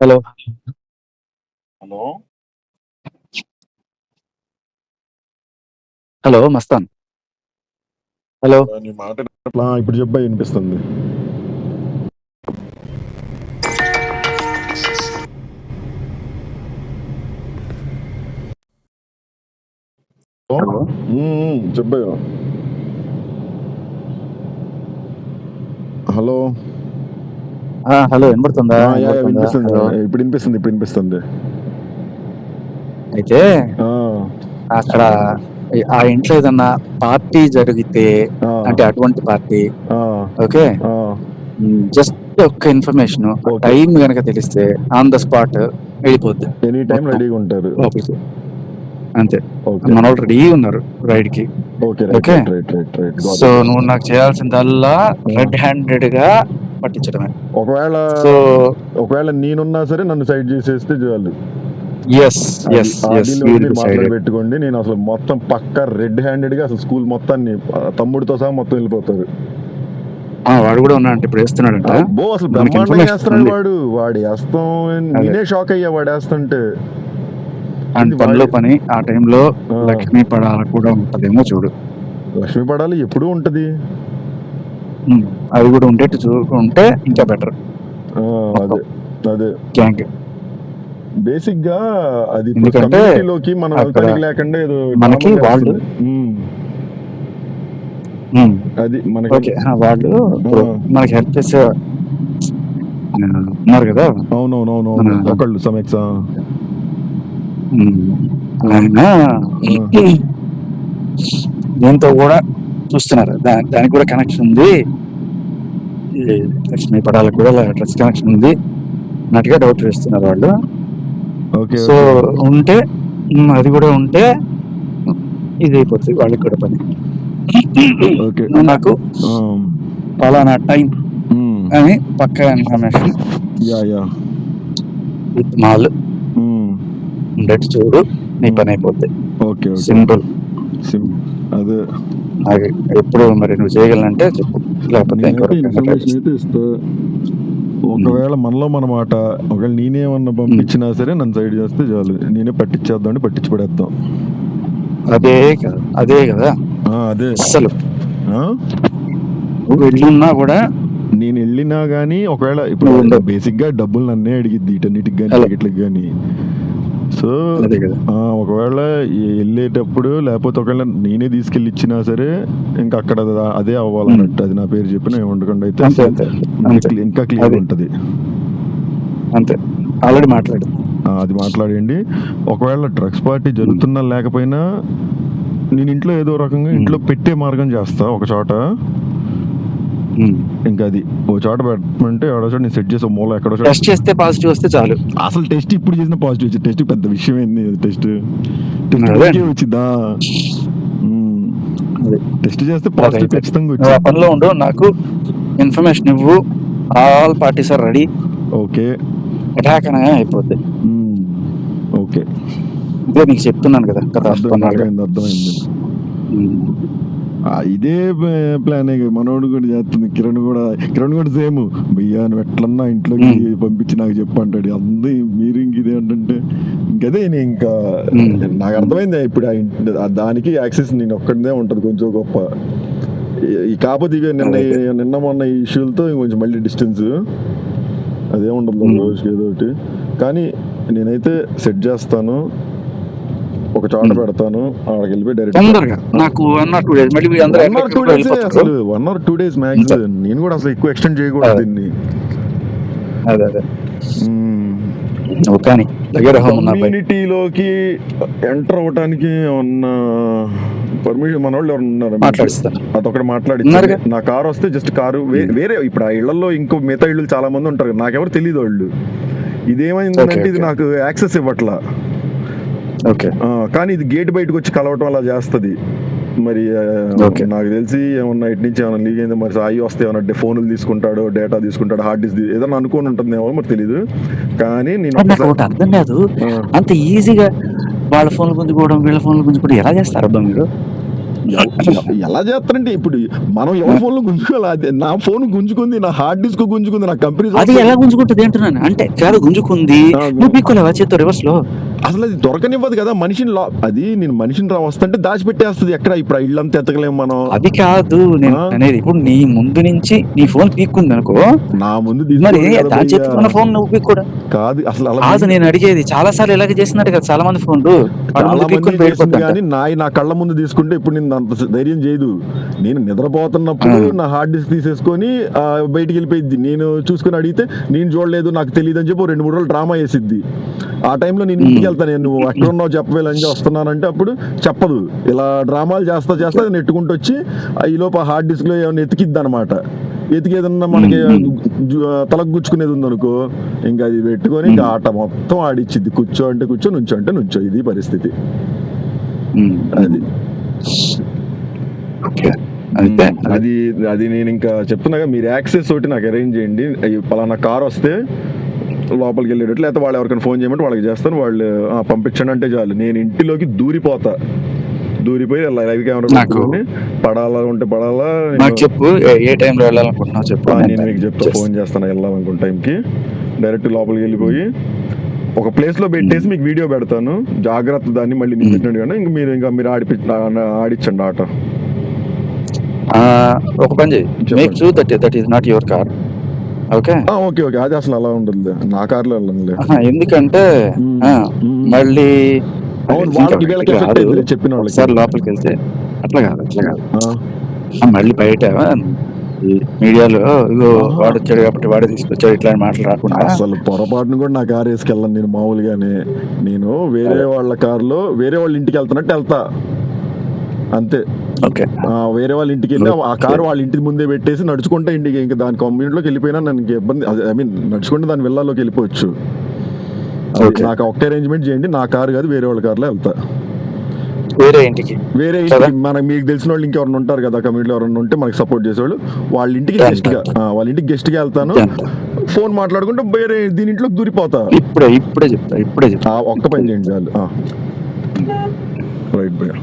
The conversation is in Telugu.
Hello. Hello. Hello Mastan. Hello. నీ మాట ఎట్లా ఇప్పుడు చెప్పా వినిపిస్తుంది. హలో. చెప్పాను హలో. హలో వినపడుతుందా? వినిపిస్తుంది. హలో. ఇప్పుడు వినిపిస్తుంది ఇప్పుడు వినిపిస్తుంది. అయితే అక్కడ ఆ ఇంట్లో ఏదన్నా పార్టీ జరిగితే అంటే అటువంటి పార్టీ ఓకే? జస్ట్ ఒక్క ఇన్ఫర్మేషన్. టైం గనక తెలిస్తే ఆన్ ద స్పాట్ వెళ్ళిపోద్ది. Any time. రెడీగా ఉంటారు. అంతే. మన వాళ్ళు రెడీ ఉన్నారు రైడ్కి ఓకే? సో నువ్వు నాకు చేయాల్సిందల్లా రెడ్ హ్యాండెడ్గా పట్టించడమే. ఒకవేళ సో ఒకవేళ నేనున్నా సరే నన్ను సైడ్ చేసేస్తే చాలు. ఎస్ ఎస్ ఎస్ పెట్టుకోండి. నేను అసలు మొత్తం పక్క రెడ్ హ్యాండెడ్గా అసలు స్కూల్ మొత్తాన్ని తమ్ముడితో సహా మొత్తం వెళ్ళిపోతారు. వాడు కూడా ఉన్నాడు ఇప్పుడు బో అసలు బ్రహ్మాండంగా వేస్తున్నాడు. వాడు. వాడు వేస్తాం. నేనే షాక్ అయ్యా వాడు వేస్తుంటే. అండ్ పనిలో పని ఆ టైంలో. లక్ష్మీ పడాల కూడా ఉంటదేమో చూడు. లక్ష్మీ పడాలి ఎప్పుడూ ఉంటది. అది కూడా ఉండేట్టు చూసుకుంటే ఇంకా బెటర్ అదే అదే. గ్యాంగ్ బేసిక్గా అది ఎందుకంటే మనం లేకుండా మనకి వాళ్ళు- అది మనకి ఓకే వాళ్ళు. మనకి హెల్ప్ చేసే ఉన్నారు కదా? అవునవునవును ఒకళ్ళు సమీక్ష ఆయన దీంతో కూడా చూస్తున్నారు. దా- దానికి కూడా కనెక్షన్ ఉంది. లక్ష్మీ పడాలకు కూడా డ్రెస్ కనెక్షన్ ఉంది. అన్నట్టుగా డౌట్ వేస్తున్నారు వాళ్ళు. ఓకే సో ఉంటే అది కూడా ఉంటే ఇది అయిపోతుంది వాళ్ళకి కూడా పని. నాకు పలానా టైం అని పక్కా ఇన్ఫర్మేషన్ యా యా. విత్ మాల్ ఉండేట్టు చూడు నీ పని అయిపోద్ది. సింపుల్. అదే ఎప్పుడు మరి నువ్వు చేయగలనంటే చెప్పు. లేకపోతే ఇన్ఫర్మేషన్ అయితే ఇస్తా. ఒకవేళ మనలో మన మాట ఒకవేళ నేనేమన్నా పంపించినా సరే నన్ను సైడ్ చేస్తే చాలు. నేనే పట్టించేద్దాం అంటే పట్టించి పడేద్దాం. అదే కదా అదే కదా. అదే? నువ్వు వెళ్ళున్నా కూడా నేను వెళ్ళినా గానీ ఒకవేళ ఇప్పుడు. బేసిక్గా డబ్బులు నన్నే అడిగిద్ది ఇటన్నిటికి కానీ. టికెట్లకి కానీ సో ఒకవేళ వెళ్ళేటప్పుడు లేకపోతే ఒకవేళ నేనే తీసుకెళ్ళి ఇచ్చినా సరే ఇంకా అక్కడ అద- అవ్వాలన్నట్టు. అది నా పేరు చెప్పిన ఏమండకుండా అయితే ఇంకా క్లియర్. ఉంటది. అంతే. ఆల్రెడీ మాట్లాడు. ఆ, అది మాట్లాడండి ఒకవేళ డ్రగ్స్ పార్టీ జరుగుతున్నా లేకపోయినా నేను ఇంట్లో ఏదో రకంగా ఇంట్లో పెట్టే మార్గం చేస్తా ఒక చోట. ఇంకా అది ఓ చోట పెట్టమంటే ఆడో చోట నేను సెట్ చేసి మూల ఎక్కడో చోట టెస్ట్ చేస్తే పాజిటివ్ వస్తే చాలు. అసలు టెస్ట్ ఇప్పుడు చేసిన పాజిటివ్ వచ్చింది టెస్ట్ పెద్ద విషయం ఏంది టెస్ట్ టెస్ట్ వచ్చిందా. టెస్ట్ చేస్తే పాజిటివ్. ఖచ్చితంగా వచ్చింది. పనిలో ఉండు నాకు ఇన్ఫర్మేషన్ ఇవ్వు all parties are ready okay. Attack అనగా అయిపోద్ది. ఓకే. ఇదే నీకు చెప్తున్నాను కదా కొన్నాళ్ళుగా. అర్థమైంది అర్థమైంది ఇదే ప్లాన్ మనోడు కూడా చేస్తుంది కిరణ్ కూడా కిరణ్ కూడా సేమ్ భయ్యా నువ్వు ఎట్లన్నా ఇంట్లోకి. పంపించి నాకు చెప్పు అంటాడు అందరూ మీరు ఇంక ఇదే అంటే ఇంకదే నేను ఇంకా. నాకు అర్థమైంది ఇప్పుడు ఆ దానికి యాక్సెస్ నేను ఒక్కడిదే ఉంటది కొంచెం గొప్ప ఈ- కాకపోతే ఇవి నిన్న అదే. నిన్న మొన్న ఈ ఇష్యూలతో కొంచెం మళ్ళీ డిస్టెన్స్ అదే ఉండదు. రోజుకి ఏదో ఒకటి కానీ నేనైతే సెట్ చేస్తాను ఒక చోట. పెడతాను అక్కడికి వెళ్ళిపోయి డైరెక్ట్ తొందరగా. నాకు వన్ ఆర్ టూ డేస్ మళ్ళీ వీళ్ళందరూ వన్ ఆర్ టూ ఎక్కడికో డేస్ వెళ్ళిపోతారు. అసలు one or two days max. నేను కూడా అసలు ఎక్కువ ఎక్స్టెండ్ చేయకూడదు. దీన్ని. అదే అదే. కానీ దగ్గర కమ్యూనిటీలోకి ఎంటర్ అవటానికి ఉన్న పర్మిషన్ మన వాళ్ళు ఎవరు ఉన్నారు? మాట్లాడిస్తాను. అదొకటి మాట్లాడి. నా కారు వస్తే జస్ట్ కారు వేరే ఇప్పుడు ఆ ఇళ్ళలో ఇంకో మిగతా ఇళ్ళు చాలా మంది ఉంటారు నాకెవరు తెలియదు వాళ్ళు. ఇదేమైందంటే ఇది. నాకు యాక్సెస్ ఇవ్వట్లా. ఓకే. కానీ ఇది గేట్ బయటకు వచ్చి కలవటం అలా చేస్తుంది. మరి. నాకు తెలిసి ఏమన్నా ఇటు నుంచి ఏమన్నా లీక్ అయిందో మరి సాయి వస్తే ఏమన్నా ఫోన్లు తీసుకుంటాడు డేటా తీసుకుంటాడు హార్డ్ డిస్క్ ఏదన్నా అనుకోని ఉంటుందేమో మరి తెలియదు కానీ నేను అర్థం కాదు. అంత ఈజీగా వాళ్ళ ఫోన్లు గుంజుకోవడం వీళ్ళ ఫోన్లు గుంజుకోవడం ఎలా చేస్తారు అబ్బా మీరు? ఎలా చేస్తారంటే ఇప్పుడు మనం ఎవరి ఫోన్లో గుంజుకోవాలి? నా ఫోన్ గుంజుకుంది నా హార్డ్ డిస్క్ గుంజుకుంది నా కంపెనీ అది ఎలా గుంజుకుంటుంది అంటున్నాను. అంటే కాదు గుంజుకుంది? నువ్వు పీక్కోలేవా చేత్తో రివర్స్లో? అసలు అది దొరకనివ్వదు కదా. మనిషిని లా- అది నేను మనిషిని రా వస్తుంటే దాచిపెట్టేస్తుంది. ఎక్కడ ఇప్పుడు ఆ ఇల్లంతా ఎత్తకలేము మనం? అది కాదు నేను? అనేది ఇప్పుడు నీ ముందు నుంచి నీ ఫోన్ పీక్కుంది అనుకో నా ముందు మరి ఉన్న ఫోన్ నువ్వు పీక్కోడా? కాదు అసలు అలా కాదు నేను అడిగేది చాలా సార్లు ఇలాగే చేస్తున్నట్టు కదా చాలా మంది ఫోన్లు. కానీ నా నా కళ్ళ ముందు తీసుకుంటే ఇప్పుడు నేను అంత ధైర్యం చేయదు. నేను నిద్రపోతున్నప్పుడు. నా హార్డ్ డిస్క్ తీసేసుకొని బయటికి వెళ్ళిపోయింది నేను చూసుకుని అడిగితే నేను చూడలేదు నాకు తెలియదు అని చెప్పి రెండు మూడు రోజులు డ్రామా వేసిద్ది. ఆ టైంలో నేను వెళ్తాను నేను. నువ్వు ఎక్కడ ఉన్నావు చెప్పవేలని వస్తున్నానంటే అప్పుడు చెప్పదు. ఇలా డ్రామాలు చేస్తా చేస్తా అది నెట్టుకుంటూ వచ్చి ఆ ఈ లోపు హార్డ్ డిస్క్లో ఏమైనా ఎతికిద్ది అనమాట ఎతికి ఏదన్నా మనకి తలకు గుచ్చుకునేది ఉందనుకో ఇంకా అది పెట్టుకొని ఇంకా ఆట మొత్తం ఆడిచ్చిద్ది. కూర్చో అంటే కూర్చో నుంచో అంటే నుంచో ఇది పరిస్థితి. అది. ఓకే. అది అది నేను ఇంకా చెప్తున్నాగా మీరు యాక్సెస్ ఒకటి నాకు అరేంజ్ చేయండి. పలానా కార్ వస్తే లోపలికి వెళ్ళేటట్లు లేకపోతే వాళ్ళు ఎవరికైనా ఫోన్ చేయమంటే వాళ్ళకి చేస్తాను వాళ్ళు "ఆ, పంపించండి అంటే చాలు. నేను ఇంటిలోకి దూరిపోతా. దూరిపోయి లైవ్ కెమెరా పెట్టుకొని పడాలా ఉంటే పడాలా నాకు చెప్పు ఏ- టైంలో వెళ్ళాలనుకుంటున్నావు చెప్పు నేను మీకు చెప్తా. ఫోన్ చేస్తాను వెళ్ళాలనుకున్న టైంకి డైరెక్ట్ లోపలికి వెళ్ళిపోయి ఒక ప్లేస్లో పెట్టేసి మీకు వీడియో పెడతాను. జాగ్రత్త దాన్ని మళ్ళీ నేను. పెట్టినట్టు కానీ ఇంక మీరు ఇంకా మీరు ఆడిపి ఆడిచ్చండి ఆట. ఒక పని చేయి. Make sure that that is not your car okay. Okay okay. అది అసలు అలా ఉండదు నా కార్లో ఎందుకంటే. మళ్ళీ చెప్పిన వాళ్ళకి. ఒకసారి లోపలికి వెళ్తే అట్లా కాదు అట్లా కాదు. మళ్ళీ బయట మీడియాలో ఇగో. వాడు వచ్చాడు కాబట్టి వాడే తీసుకొచ్చాడు ఇట్లాంటి మాటలు రాకుండా. అసలు పొరపాటును కూడా నా కార్ వేసుకెళ్ళను నేను మామూలుగానే. నేను వేరే వాళ్ళ కార్లో వేరే వాళ్ళ ఇంటికి వెళ్తున్నట్టు వెళ్తా. అంతే. ఓకే. వేరే వాళ్ళ ఇంటికి వెళ్ళి ఆ. కారు వాళ్ళ ఇంటి ముందే పెట్టేసి నడుచుకుంటే ఇంటికి ఇంకా దాని కమ్యూనిటీలోకి వెళ్ళిపోయినా నాకు ఇబ్బంది ఐ మీన్ నడుచుకుంటే దాని వెళ్ళాలోకి వెళ్ళిపోవచ్చు. నాకు ఒకటే అరేంజ్మెంట్ చేయండి నా కారు కాదు వేరే వాళ్ళ కార్లో వెళ్తా. వేరే ఇంటికి. వేరే? ఇంటికి మనకు మీకు తెలిసిన వాళ్ళు ఇంకెవరైనా ఉంటారు కదా కమ్యూనిటీలో ఎవరైనా ఉంటే మనకి సపోర్ట్ చేసేవాళ్ళు. వాళ్ళ ఇంటికి? గెస్ట్గా వాళ్ళ ఇంటికి గెస్ట్గా వెళ్తాను? ఫోన్ మాట్లాడుకుంటే వేరే దీని ఇంట్లోకి దూరిపోతా. ఇప్పుడే ఇప్పుడే చెప్తా ఇప్పుడే చెప్తా. ఒక్క పని చేయండి చాలు. రైట్ భయ్యా